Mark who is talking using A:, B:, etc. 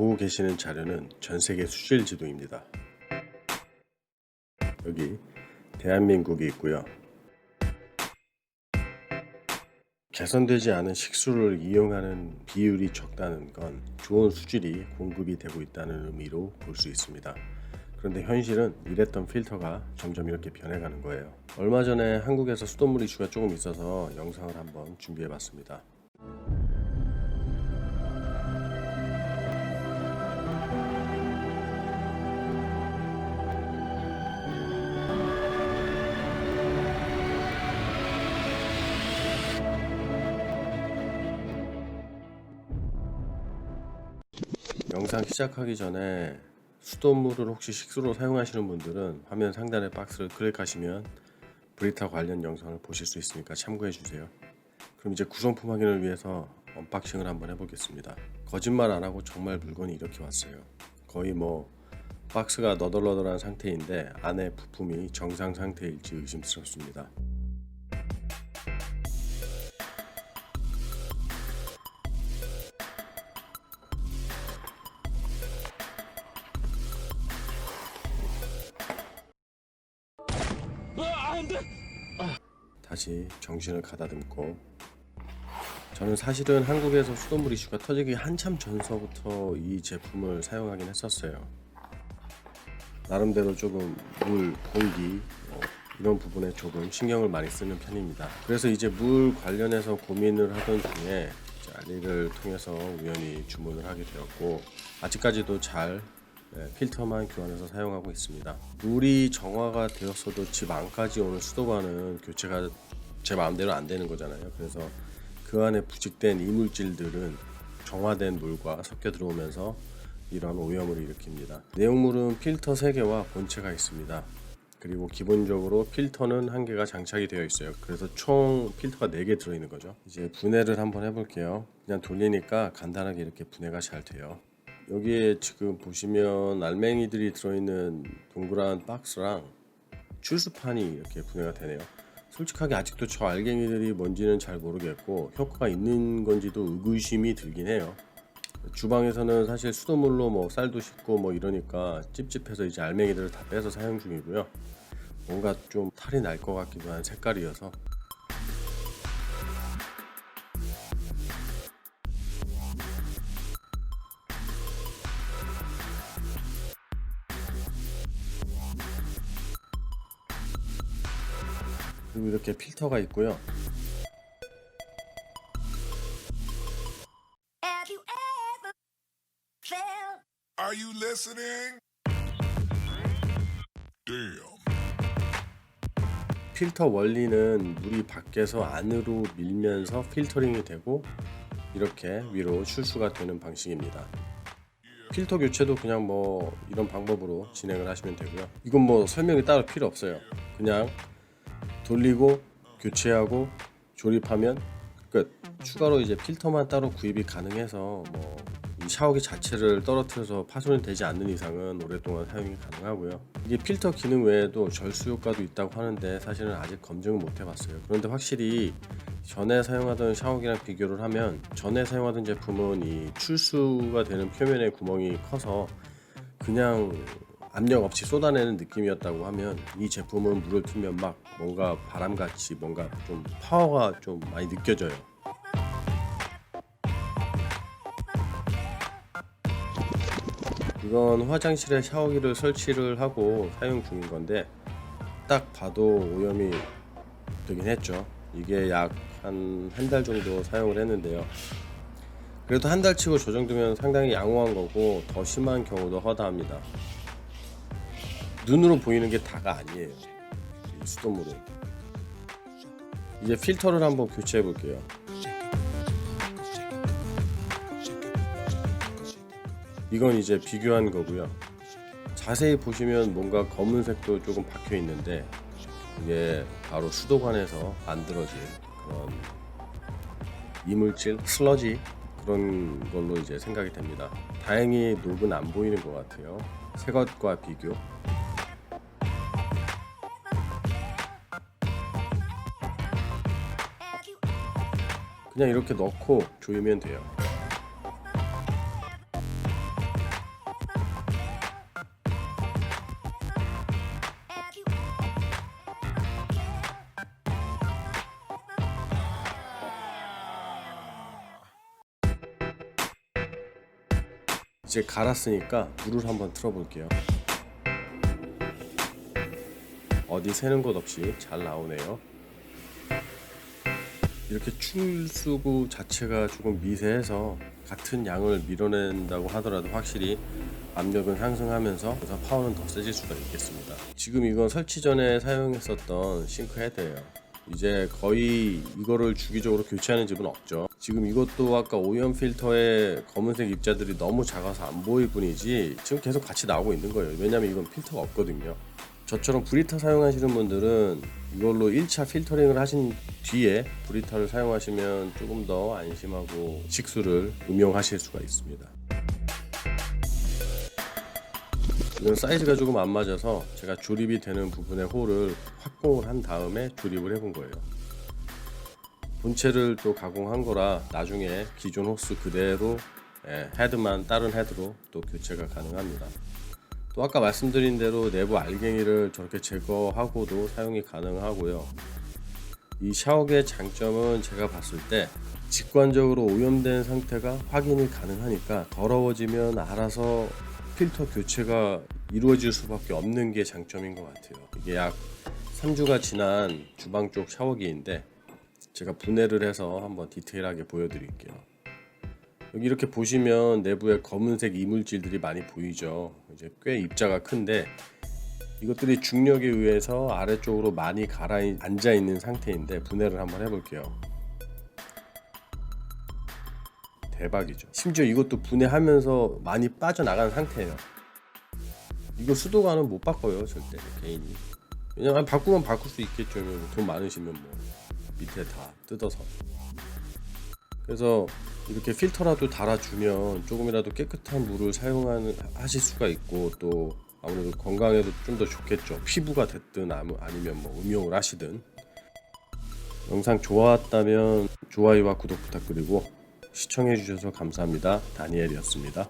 A: 보고 계시는 자료는 전 세계 수질 지도입니다. 여기 대한민국이 있고요. 개선되지 않은 식수를 이용하는 비율이 적다는 건 좋은 수질이 공급이 되고 있다는 의미로 볼 수 있습니다. 그런데 현실은 이랬던 필터가 점점 이렇게 변해가는 거예요. 얼마 전에 한국에서 수돗물 이슈가 조금 있어서 영상을 한번 준비해봤습니다. 영상 시작하기 전에 수돗물을 혹시 식수로 사용하시는 분들은 화면 상단의 박스를 클릭하시면 브리타 관련 영상을 보실 수 있으니까 참고해 주세요. 그럼 이제 구성품 확인을 위해서 언박싱을 한번 해보겠습니다. 거짓말 안 하고 정말 물건이 이렇게 왔어요. 거의 뭐 박스가 너덜너덜한 상태인데 안에 부품이 정상 상태일지 의심스럽습니다. 다시 정신을 가다듬고 저는 사실은 한국에서 수돗물 이슈가 터지기 한참 전서부터 이 제품을 사용하긴 했었어요. 나름대로 조금 물, 공기 뭐 이런 부분에 조금 신경을 많이 쓰는 편입니다. 그래서 이제 물 관련해서 고민을 하던 중에 알리를 통해서 우연히 주문을 하게 되었고 아직까지도 잘 네, 필터만 교환해서 사용하고 있습니다. 물이 정화가 되었어도 집 안까지 오는 수도관은 교체가 제 마음대로 안 되는 거잖아요. 그래서 그 안에 부직된 이물질들은 정화된 물과 섞여 들어오면서 이러한 오염을 일으킵니다. 내용물은 필터 3개와 본체가 있습니다. 그리고 기본적으로 필터는 한 개가 장착이 되어 있어요. 그래서 총 필터가 4개 들어있는 거죠. 이제 분해를 한번 해볼게요. 그냥 돌리니까 간단하게 이렇게 분해가 잘 돼요. 여기에 지금 보시면 알맹이들이 들어있는 동그란 박스랑 출수판이 이렇게 분해가 되네요. 솔직하게 아직도 저 알갱이들이 뭔지는 잘 모르겠고 효과가 있는 건지도 의구심이 들긴 해요. 주방에서는 사실 수돗물로 뭐 쌀도 씻고 뭐 이러니까 찝찝해서 이제 알맹이들을 다 빼서 사용 중이고요. 뭔가 좀 탈이 날 것 같기도 한 색깔이어서 그리고 이렇게 필터가 있고요.
B: Are you listening? Damn.
A: 필터 원리는 물이 밖에서 안으로 밀면서 필터링이 되고 이렇게 위로 출수가 되는 방식입니다. 필터 교체도 그냥 뭐 이런 방법으로 진행을 하시면 되고요. 이건 뭐 설명이 따로 필요 없어요. 그냥 돌리고 교체하고 조립하면 끝. 추가로 이제 필터만 따로 구입이 가능해서 뭐이 샤워기 자체를 떨어뜨려서 파손이 되지 않는 이상은 오랫동안 사용이 가능하고요. 이게 필터 기능 외에도 절수 효과도 있다고 하는데 사실은 아직 검증은 못 해봤어요. 그런데 확실히 전에 사용하던 샤워기랑 비교를 하면 전에 사용하던 제품은 이 출수가 되는 표면에 구멍이 커서 그냥 압력 없이 쏟아내는 느낌이었다고 하면 이 제품은 물을 틀면 막 뭔가 바람같이 뭔가 좀 파워가 좀 많이 느껴져요. 이건 화장실에 샤워기를 설치를 하고 사용 중인 건데 딱 봐도 오염이 되긴 했죠. 이게 약 한 한 달 정도 사용을 했는데요. 그래도 한 달 치고 저 정도면 상당히 양호한 거고 더 심한 경우도 허다합니다. 눈으로 보이는 게 다가 아니에요. 이 수돗물은. 이제 필터를 한번 교체해 볼게요. 이건 이제 비교한 거고요. 자세히 보시면 뭔가 검은색도 조금 박혀 있는데 이게 바로 수도관에서 만들어진 그런 이물질, 슬러지 그런 걸로 이제 생각이 됩니다. 다행히 녹은 안 보이는 것 같아요. 새 것과 비교. 그냥 이렇게 넣고 조이면 돼요. 이제 갈았으니까 물을 한번 틀어볼게요. 어디 새는 곳 없이 잘 나오네요. 이렇게 출수구 자체가 조금 미세해서 같은 양을 밀어낸다고 하더라도 확실히 압력은 상승하면서 그래서 파워는 더 세질 수가 있겠습니다. 지금 이건 설치 전에 사용했었던 싱크 헤드예요. 이제 거의 이거를 주기적으로 교체하는 집은 없죠. 지금 이것도 아까 오염 필터의 검은색 입자들이 너무 작아서 안 보일 뿐이지 지금 계속 같이 나오고 있는 거예요. 왜냐면 이건 필터가 없거든요. 저처럼 브리터 사용하시는 분들은 이걸로 1차 필터링을 하신 뒤에 브리터를 사용하시면 조금 더 안심하고 식수를 음용하실 수가 있습니다. 이건 사이즈가 조금 안 맞아서 제가 조립이 되는 부분에 홀을 확공을 한 다음에 조립을 해본 거예요. 본체를 또 가공한 거라 나중에 기존 호스 그대로 예, 헤드만 다른 헤드로 또 교체가 가능합니다. 또 아까 말씀드린 대로 내부 알갱이를 저렇게 제거하고도 사용이 가능하고요. 이 샤워기의 장점은 제가 봤을 때 직관적으로 오염된 상태가 확인이 가능하니까 더러워지면 알아서 필터 교체가 이루어질 수밖에 없는 게 장점인 것 같아요. 이게 약 3주가 지난 주방 쪽 샤워기인데 제가 분해를 해서 한번 디테일하게 보여드릴게요. 여기 이렇게 보시면 내부에 검은색 이물질들이 많이 보이죠. 이제 꽤 입자가 큰데 이것들이 중력에 의해서 아래쪽으로 많이 가라앉아 있는 상태인데 분해를 한번 해볼게요. 대박이죠. 심지어 이것도 분해하면서 많이 빠져나가는 상태예요. 이거 수도관은 못 바꿔요 절대 개인이. 왜냐면 바꾸면 바꿀 수 있겠죠. 돈 많으시면 뭐 밑에 다 뜯어서. 그래서 이렇게 필터라도 달아주면 조금이라도 깨끗한 물을 사용하는 하실 수가 있고 또 아무래도 건강에도 좀 더 좋겠죠. 피부가 됐든 아니면 뭐 음용을 하시든 영상 좋았다면 좋아요와 구독 부탁드리고 시청해주셔서 감사합니다. 다니엘이었습니다.